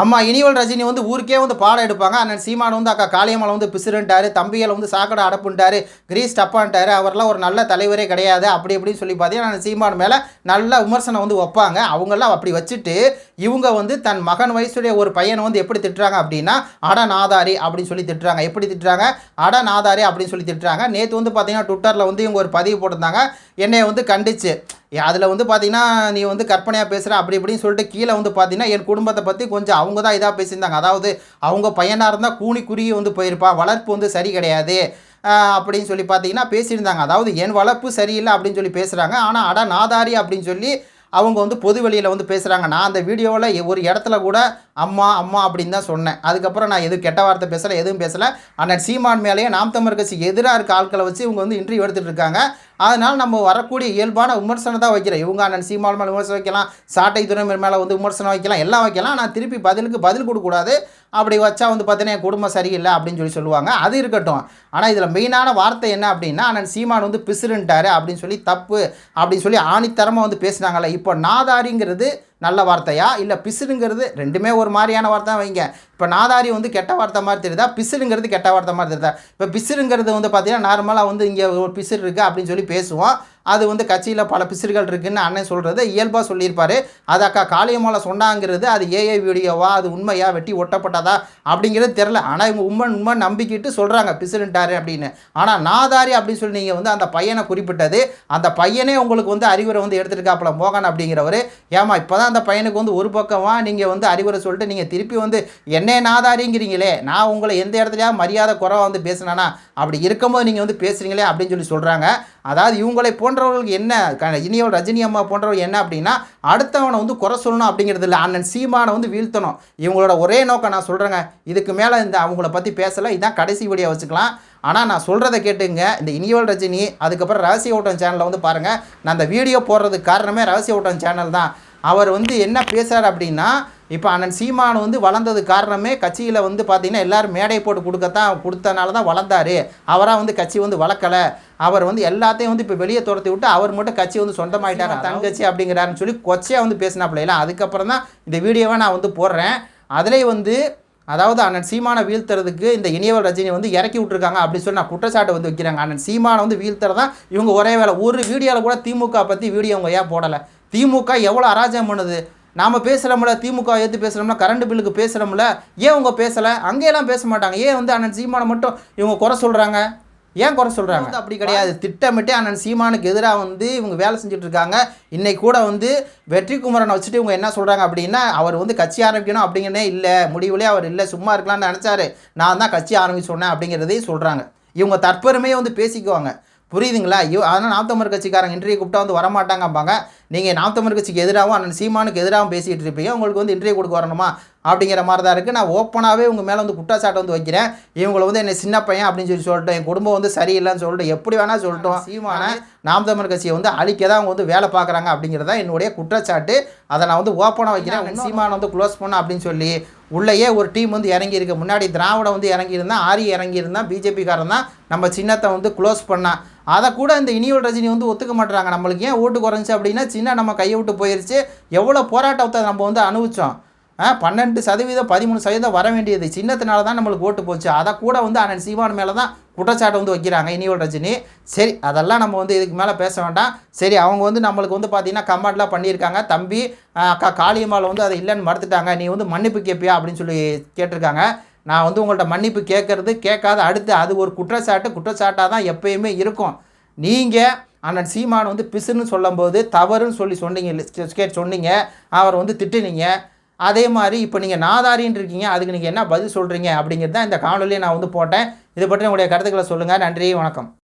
ஆமாம் இனிவல் ரஜினி வந்து ஊருக்கே வந்து பாடம் எடுப்பாங்க. அண்ணன் சீமான் வந்து அக்கா காளியம்மாள் வந்து பிசுருன்ட்டாரு தம்பிகளை வந்து சாக்கடை அடப்புன்ட்டாரு. கிரீஸ் டப்பான்ட்டாரு. அவர்லாம் ஒரு நல்ல தலைவரே கிடையாது. அப்படி இப்படின்னு சொல்லி பார்த்தீங்கன்னா அண்ணன் சீமான் மேலே நல்ல விமர்சனம் வந்து வைப்பாங்க. அவங்கெல்லாம் அப்படி வச்சுட்டு இவங்க வந்து தன் மகன் வயசுடைய ஒரு பையனை வந்து எப்படி திட்டுறாங்க அப்படின்னா அட நாதாரி அப்படின்னு சொல்லி திட்டுறாங்க. எப்படி திட்டுறாங்க? அட நாதாரி அப்படின்னு சொல்லி திட்டுறாங்க. நேற்று வந்து பார்த்தீங்கன்னா ட்விட்டரில் வந்து இவங்க ஒரு பதிவு போட்டிருந்தாங்க. என்னை வந்து கண்டிச்சு. அதில் வந்து பார்த்தீங்கன்னா நீ வந்து கற்பனையாக பேசுகிற அப்படி இப்படின்னு சொல்லிட்டு கீழே வந்து பார்த்தீங்கன்னா என் குடும்பத்தை பற்றி கொஞ்சம் அவங்க தான் இதாக பேசியிருந்தாங்க. அதாவது அவங்க பையனாக இருந்தால் கூனி குறுகி வந்து போயிருப்பான் வளர்ப்பு வந்து சரி கிடையாது அப்படின்னு சொல்லி பார்த்தீங்கன்னா பேசியிருந்தாங்க. அதாவது என் வளர்ப்பு சரியில்லை அப்படின்னு சொல்லி பேசுகிறாங்க ஆனால் அட நாதாரி அப்படின்னு சொல்லி அவங்க வந்து பொது வெளியில் வந்து பேசுகிறாங்க நான் அந்த வீடியோவில் ஒரு இடத்துல கூட அம்மா அம்மா அப்படின்னு தான் சொன்னேன். அதுக்கப்புறம் நான் எதுவும் கெட்ட வார்த்தை பேசலை எதுவும் பேசலை. ஆனால் சீமான் மேலேயே நாம் தமிழர் கட்சிக்கு எதிராக இருக்க ஆட்களை வச்சு இவங்க வந்து இன்டர்வியூ எடுத்துகிட்டு இருக்காங்க. அதனால் நம்ம வரக்கூடிய இயல்பான விமர்சனம் தான் வைக்கிறேன். இவங்க அண்ணன் சீமான் மேலே விமர்சனம் வைக்கலாம் சாட்டை துறை மேலே வந்து விமர்சனம் வைக்கலாம் எல்லாம் வைக்கலாம். நான் திருப்பி பதிலுக்கு பதில் கொடுக்கக்கூடாது. அப்படி வச்சா வந்து பார்த்தீங்கன்னா என் குடும்பம் சரியில்லை அப்படின்னு சொல்லி சொல்லுவாங்க. அது இருக்கட்டும். ஆனால் இதில் மெயினான வார்த்தை என்ன அப்படின்னா அண்ணன் சீமான் வந்து பிசுருன்ட்டாரு அப்படின்னு சொல்லி தப்பு அப்படின்னு சொல்லி ஆணித்தரமாக வந்து பேசுனாங்கல்ல. இப்போ நாதாரிங்கிறது நல்ல வார்த்தையா? இல்லை பிசுருங்கிறது ரெண்டுமே ஒரு மாதிரியான வார்த்தை வைங்க. இப்போ நாதாரி வந்து கெட்ட வார்த்தை மாதிரி தெரியுதா? பிசுருங்கிறது கெட்ட வார்த்தை மாதிரி தெரியுதா? இப்போ பிசுருங்கிறது வந்து பார்த்தீங்கன்னா நார்மலாக வந்து இங்கே ஒரு பிசுறு இருக்குது அப்படின்னு சொல்லி பேசுவோம். அது வந்து கட்சியில் பல பிசுறுகள் இருக்குதுன்னு அண்ணன் சொல்கிறது இயல்பாக சொல்லியிருப்பார். அது அக்கா காளியம்மாவில் சொன்னாங்கிறது அது ஏஐ வீடியோவா அது உண்மையா வெட்டி ஒட்டப்பட்டதா அப்படிங்கிறது தெரில ஆனால் இவங்க உண்மை உண்மை நம்பிக்கிட்டு சொல்கிறாங்க பிசுருன்ட்டாரு அப்படின்னு. ஆனால் நாதாரி அப்படின்னு சொல்லி நீங்கள் வந்து அந்த பையனை குறிப்பிட்டது அந்த பையனே உங்களுக்கு வந்து அறிவுரை வந்து எடுத்துருக்காப்புல மோகன் அப்படிங்கிறவர். ஏமா இப்போ தான் அந்த பையனுக்கு வந்து ஒரு பக்கமாக நீங்கள் வந்து அறிவுரை சொல்லிட்டு நீங்கள் திருப்பி வந்து என்ன நாதாரிங்கிறீங்களே நான் உங்களை எந்த இடத்துலையாவது மரியாதை குறைவாக வந்து பேசினானா அப்படி இருக்கும்போது நீங்கள் வந்து பேசுகிறீங்களே அப்படின்னு சொல்லி சொல்கிறாங்க அதாவது இவங்களை போன்றவர்களுக்கு என்ன க- ரஜினி அம்மா போன்றவர்கள் என்ன அப்படின்னா அடுத்தவனை வந்து குறை சொல்லணும் அப்படிங்கிறது இல்லை. அண்ணன் சீமானை வந்து வீழ்த்தணும். இவங்களோட ஒரே நோக்கம் நான் சொல்கிறேங்க இதுக்கு மேலே இந்த அவங்கள பற்றி பேசலை. இதான் கடைசி வீடியோ வச்சுக்கலாம். ஆனால் நான் சொல்கிறத கேட்டுங்க. இந்த இனியோல் ரஜினி அதுக்கப்புறம் ரகசிய ஓட்டம் சேனலில் வந்து பாருங்கள் நான் அந்த வீடியோ போடுறதுக்கு காரணமே ரகசிய ஓட்டம் சேனல் தான். அவர் வந்து என்ன பேசுகிறார் அப்படின்னா இப்போ அண்ணன் சீமான் வந்து வளர்ந்தது காரணமே கட்சியில் வந்து பார்த்தீங்கன்னா எல்லாரும் மேடை போட்டு கொடுக்கத்தான் கொடுத்தனால தான் வளர்ந்தாரு. அவராக வந்து கட்சி வந்து வளர்க்கலை. அவர் வந்து எல்லாத்தையும் வந்து இப்போ வெளியே துரத்தி விட்டு அவர் மட்டும் கட்சி வந்து சொந்தமாயிட்டார் தங்கச்சி அப்படிங்கிறாருன்னு சொல்லி கொச்சையாக வந்து பேசினாப்புல. இல்லை அதுக்கப்புறம் தான் இந்த வீடியோவை நான் வந்து போடுறேன். அதிலே வந்து அதாவது அண்ணன் சீமானை வீழ்த்துறதுக்கு இந்த இனியவல் ரஜினி வந்து இறக்கி விட்ருக்காங்க அப்படி சொல்லி நான் குற்றச்சாட்டு வந்து வைக்கிறாங்க. அண்ணன் சீமானை வந்து வீழ்த்துறதான் இவங்க ஒரே வேலை ஒரு வீடியோவில் கூட திமுக பற்றி வீடியோ அவங்க ஏன் போடலை? திமுக எவ்வளோ அராஜகம் பண்ணுது? நாம் பேசுகிறோம்ல திமுக ஏற்று பேசுகிறோம்ல கரண்ட் பில்லுக்கு பேசுகிறோம்ல ஏன் அவங்க பேசலை? அங்கேயெல்லாம் பேச மாட்டாங்க. ஏன் வந்து அண்ணன் சீமானை மட்டும் இவங்க குறை சொல்கிறாங்க ஏன் குறை சொல்கிறாங்க அப்படி கிடையாது. திட்டமிட்டு அண்ணன் சீமானுக்கு எதிராக வந்து இவங்க வேலை செஞ்சுட்டு இருக்காங்க. இன்னைக்கு கூட வந்து வெற்றி குமரனை வச்சுட்டு இவங்க என்ன சொல்கிறாங்க அப்படின்னா அவர் வந்து கட்சி ஆரம்பிக்கணும் அப்படிங்கிறனே இல்லை. முடிவுலேயே அவர் இல்லை. சும்மா இருக்கலாம்னு நினச்சாரு. நான் தான் கட்சி ஆரம்பிச்சு சொன்னேன் அப்படிங்கிறதையும் சொல்கிறாங்க இவங்க தற்பெருமையை வந்து பேசிக்குவாங்க. புரியுதுங்களா? ஐயோ அதனால் நாம் தமிழ் கட்சிக்காரங்க இன்டர்வியூ கூப்பிட்டா வந்து வரமாட்டாங்கம்பாங்க. நீங்கள் நாம் தமிழ் கட்சிக்கு எதிராகவும் அண்ணன் சீமானுக்கு எதிராகவும் பேசிகிட்டு இருப்பீங்க. உங்களுக்கு வந்து இன்டர்வியூ கொடுக்க வரணுமா? அப்படிங்கிற மாதிரி தான் இருக்குது நான் ஓப்பனாகவே உங்கள் மேலே வந்து குற்றச்சாட்டு வந்து வைக்கிறேன். இவங்களை வந்து என்னை சின்ன பையன் அப்படின்னு சொல்லி சொல்லிட்டோம். என் குடும்பம் வந்து சரியில்லைன்னு சொல்லிட்டு எப்படி வேணால் சொல்லிட்டோம். சீமான நாம் தமிழ் கட்சியை வந்து அழிக்க தான் அவங்க வந்து வேலை பார்க்குறாங்க அப்படிங்கிறது தான் என்னுடைய குற்றச்சாட்டு. அதை நான் வந்து ஓப்பனாக வைக்கிறேன். சீமானை வந்து க்ளோஸ் பண்ண அப்படின்னு சொல்லி உள்ளேயே ஒரு டீம் வந்து இறங்கியிருக்கு. முன்னாடி திராவிடம் வந்து இறங்கியிருந்தா ஆரி இறங்கியிருந்தான் பிஜேபிக்காரன் தான் நம்ம சின்னத்தை வந்து க்ளோஸ் பண்ணான் அதை கூட இந்த இனியல் ரஜினி வந்து ஒத்துக்க மாட்டுறாங்க. நம்மளுக்கு ஏன் ஓட்டு குறைஞ்சி அப்படின்னா சின்ன நம்ம கையை விட்டு போயிருச்சு. எவ்வளோ போராட்டத்தை நம்ம வந்து அனுபவிச்சோம். பன்னெண்டு சதவீதம் பதிமூணு சதவீதம் வர வேண்டியது. சின்னத்தினால தான் நம்மளுக்கு ஓட்டு போச்சு. அதை கூட வந்து அண்ணன் சீமான் மேலே தான் குற்றச்சாட்டு வந்து வைக்கிறாங்க இனியோல் ரஜினி. சரி அதெல்லாம் நம்ம வந்து இதுக்கு மேலே பேச வேண்டாம். சரி அவங்க வந்து நம்மளுக்கு வந்து பார்த்தீங்கன்னா கமெண்ட்லாம் பண்ணியிருக்காங்க. தம்பி அக்கா காளியம்மாவில் வந்து அதை இல்லைன்னு மறுத்துட்டாங்க. நீ வந்து மன்னிப்பு கேட்பியா அப்படின்னு சொல்லி கேட்டிருக்காங்க. நான் வந்து உங்கள்கிட்ட மன்னிப்பு கேட்கறது கேட்காத அடுத்து அது ஒரு குற்றச்சாட்டு குற்றச்சாட்டாக தான் எப்பயுமே இருக்கும். நீங்கள் அண்ணன் சீமான் வந்து பிசுன்னு சொல்லும்போது தவறுன்னு சொல்லி சொன்னீங்க கேட் சொன்னீங்க. அவர் வந்து திட்டுனீங்க. அதே மாதிரி இப்போ நீங்கள் நாதாரின்னு இருக்கீங்க அதுக்கு நீங்கள் என்ன பதில் சொல்கிறீங்க அப்படிங்கிறது தான் இந்த காணொலியை நான் வந்து போட்டேன். இதை பற்றி உங்களுடைய கருத்துக்களை சொல்லுங்கள் நன்றி வணக்கம்.